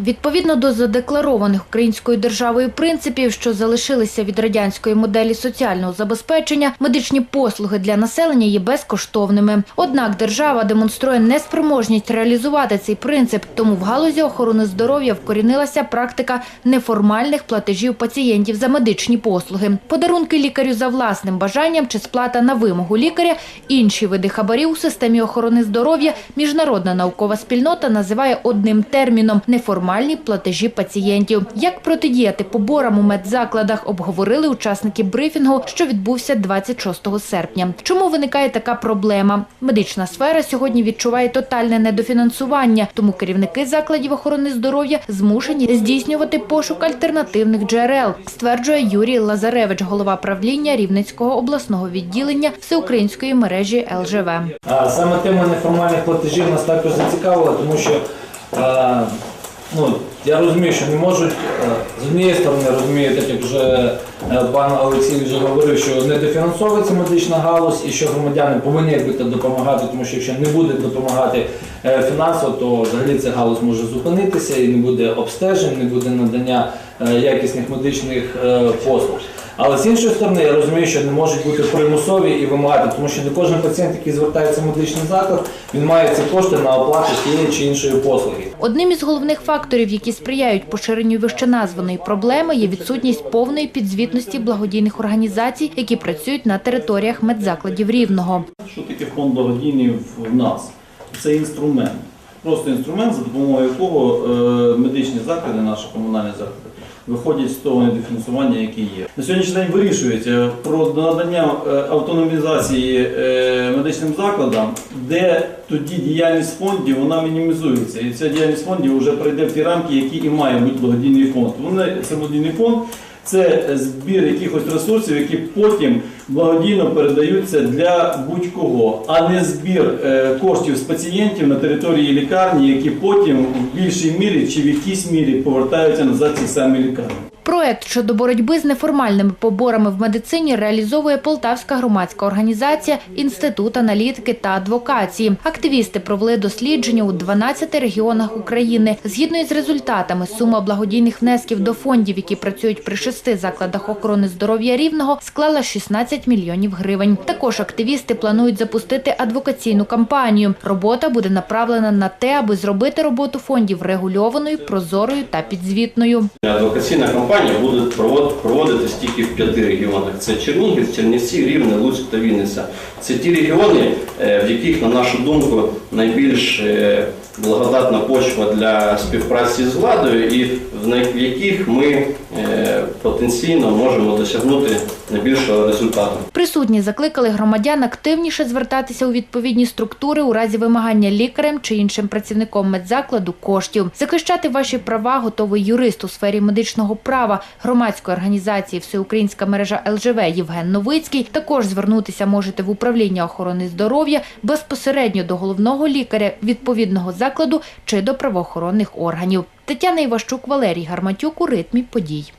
Відповідно до задекларованих українською державою принципів, що залишилися від радянської моделі соціального забезпечення, медичні послуги для населення є безкоштовними. Однак держава демонструє неспроможність реалізувати цей принцип, тому в галузі охорони здоров'я вкорінилася практика неформальних платежів пацієнтів за медичні послуги. Подарунки лікарю за власним бажанням чи сплата на вимогу лікаря, інші види хабарів у системі охорони здоров'я міжнародна наукова спільнота називає одним терміном неформальні платежі пацієнтів. Як протидіяти поборам у медзакладах, обговорили учасники брифінгу, що відбувся 26 серпня. Чому виникає така проблема? Медична сфера сьогодні відчуває тотальне недофінансування, тому керівники закладів охорони здоров'я змушені здійснювати пошук альтернативних джерел, стверджує Юрій Лазаревич, голова правління Рівненського обласного відділення всеукраїнської мережі ЛЖВ. Саме тема неформальних платежів нас також зацікавила, тому що ну, я розумію, що не можуть е, з однієї сторони розумію, так як вже е, пан Олексій вже говорив, що не дофінансовується медична галузь і що громадяни повинні якби-то допомагати, тому що якщо не будуть допомагати е, фінансово, то взагалі ця галузь може зупинитися і не буде обстежень, не буде надання якісних медичних послуг. Але з іншої сторони, я розумію, що не можуть бути примусові і вимагати, тому що не кожен пацієнт, який звертається в медичний заклад, він має ці кошти на оплату тієї чи іншої послуги. Одним із головних факторів, які сприяють поширенню вищеназваної проблеми, є відсутність повної підзвітності благодійних організацій, які працюють на територіях медзакладів рівного. Що таке фонд благодійний в нас? Це інструмент. Просто інструмент, за допомогою якого е, медичні заклади, наші комунальні заклади, виходять з того недофінансування, яке є. На сьогоднішній день вирішується про надання е, автономізації е, медичним закладам, де тоді діяльність фондів вона мінімізується. І ця діяльність фондів вже прийде в ті рамки, які і має бути благодійний фонд. Вони це благодійний фонд. Це збір якихось ресурсів, які потім благодійно передаються для будь-кого, а не збір е, коштів з пацієнтів на території лікарні, які потім в більшій мірі чи в якійсь мірі повертаються назад ці самі лікарні. Проект щодо боротьби з неформальними поборами в медицині реалізовує Полтавська громадська організація Інститут аналітики та адвокації. Активісти провели дослідження у 12 регіонах України. Згідно із результатами, сума благодійних внесків до фондів, які працюють при шести закладах охорони здоров'я рівного, склала 16 мільйонів гривень. Також активісти планують запустити адвокаційну кампанію. Робота буде направлена на те, аби зробити роботу фондів регульованою, прозорою та підзвітною. Адвокаційна кампанія буде провод- проводитись тільки в п'яти регіонах: це Чернігів, Чернівці, Рівне, Луцьк та Вінниця. Це ті регіони, е, в яких, на нашу думку, найбільш е, благодатна почва для співпраці з владою, і в яких ми е, потенційно можемо досягнути найбільшого результату. Присутні закликали громадян активніше звертатися у відповідні структури у разі вимагання лікарем чи іншим працівником медзакладу коштів. Захищати ваші права готовий юрист у сфері медичного права громадської організації Всеукраїнська мережа ЛЖВ Євген Новицький. Також звернутися можете в управління охорони здоров'я безпосередньо до головного лікаря відповідного закладу чи до правоохоронних органів. Тетяна Іващук, Валерій Гарматюк у ритмі подій.